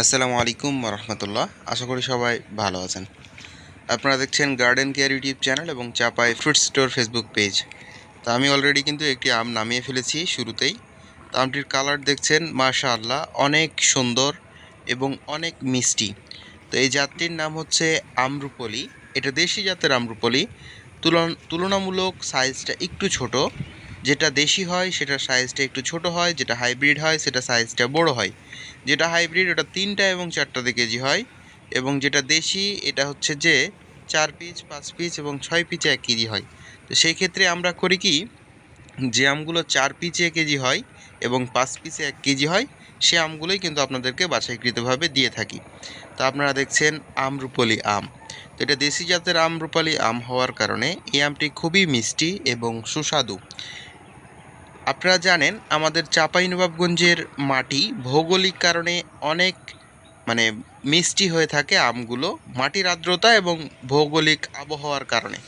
আসসালামু আলাইকুম রহমতুল্লাহ। আশা করি সবাই ভালো আছেন। আপনারা দেখছেন গার্ডেন কেয়ার ইউটিউব চ্যানেল এবং Chapai fruit store Facebook page. তো আমি অলরেডি কিন্তু একটি আম নামিয়ে ফেলেছি শুরুতেই। তো আমটির কালার দেখছেন মাশা আল্লাহ অনেক সুন্দর এবং অনেক মিষ্টি। তো এই জাতটির নাম হচ্ছে আমরুপলি। এটা দেশি জাতের আমরুপলি। তুলন, তুলনামূলক সাইজটা একটু ছোট। যেটা দেশি হয়, সেটার সাইজটা একটু ছোট হয়, যেটা হাইব্রিড হয়, সেটা সাইজটা বড় হয়। যেটা হাইব্রিড ওটা তিনটা এবং চারটাতে কেজি হয়। এবং যেটা দেশি, এটা হচ্ছে যে চার পিচ পাঁচ পিস এবং ছয় পিচে এক কেজি হয়। তো সেই ক্ষেত্রে আমরা করি কি, যে আমগুলো চার পিচে এক কেজি হয় এবং পাঁচ পিসে এক কেজি হয়, সে আমগুলোই কিন্তু আপনাদেরকে বাছাইকৃতভাবে দিয়ে থাকি। তো আপনারা দেখছেন আমরুপলি আম। তো এটা দেশি জাতের আমরুপালি আম হওয়ার কারণে এই আমটি খুবই মিষ্টি এবং সুস্বাদু। আপনারা জানেন, আমাদের চাঁপাইনবাবগঞ্জের মাটি ভৌগোলিক কারণে অনেক মানে মিষ্টি হয়ে থাকে আমগুলো, মাটির আর্দ্রতা এবং ভৌগোলিক আবহাওয়ার কারণে।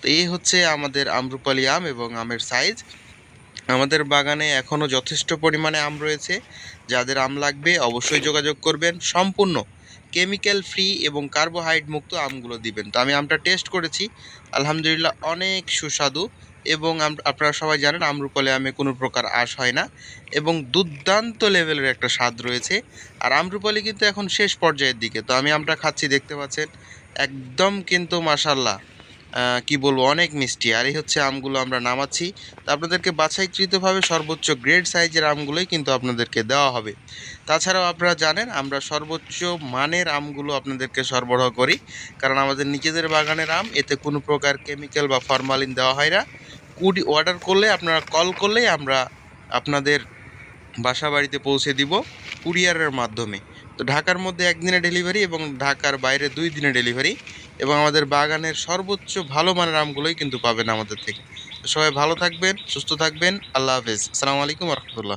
তো এই হচ্ছে আমাদের আমরুপালি আম এবং আমের সাইজ। আমাদের বাগানে এখনও যথেষ্ট পরিমাণে আম রয়েছে। যাদের আম লাগবে অবশ্যই যোগাযোগ করবেন। সম্পূর্ণ কেমিক্যাল ফ্রি এবং কার্বোহাইড মুক্ত আমগুলো দিবেন। তো আমি আমটা টেস্ট করেছি। আলহামদুলিল্লাহ অনেক সুস্বাদু। এবং আপনারা সবাই জানেন আমরুপালি আমে কোনো প্রকার আঁশ হয় না এবং দুর্দান্ত লেভেলের একটা স্বাদ রয়েছে। আর আমরুপালি কিন্তু এখন শেষ পর্যায়ের দিকে। তো আমি আমটা খাচ্ছি, দেখতে পাচ্ছেন, একদম কিন্তু মাসাল্লাহ কি বলব, অনেক মিষ্টি। আর এই হচ্ছে আমগুলো আমরা নামাচ্ছি। তো আপনাদেরকে বাছাইকৃতভাবে সর্বোচ্চ গ্রেড সাইজের আমগুলোই কিন্তু আপনাদেরকে দেওয়া হবে। তাছাড়াও আপনারা জানেন, আমরা সর্বোচ্চ মানের আমগুলো আপনাদেরকে সরবরাহ করি। কারণ আমাদের নিজেদের বাগানের আম, এতে কোনো প্রকার কেমিক্যাল বা ফরমালিন দেওয়া হয় না। কুডি অর্ডার করলে, আপনারা কল করলেই আমরা আপনাদের বাসা বাড়িতে পৌঁছে দিব কুরিয়ারের মাধ্যমে। তো ঢাকার মধ্যে একদিনে ডেলিভারি এবং ঢাকার বাইরে দুই দিনে ডেলিভারি এবং আমাদের বাগানের সর্বোচ্চ ভালো মানের আমগুলোই কিন্তু পাবেন আমাদের থেকে। সবাই ভালো থাকবেন, সুস্থ থাকবেন, আল্লাহ হাফেজ। আসসালামু আলাইকুম রহমতুল্লাহ।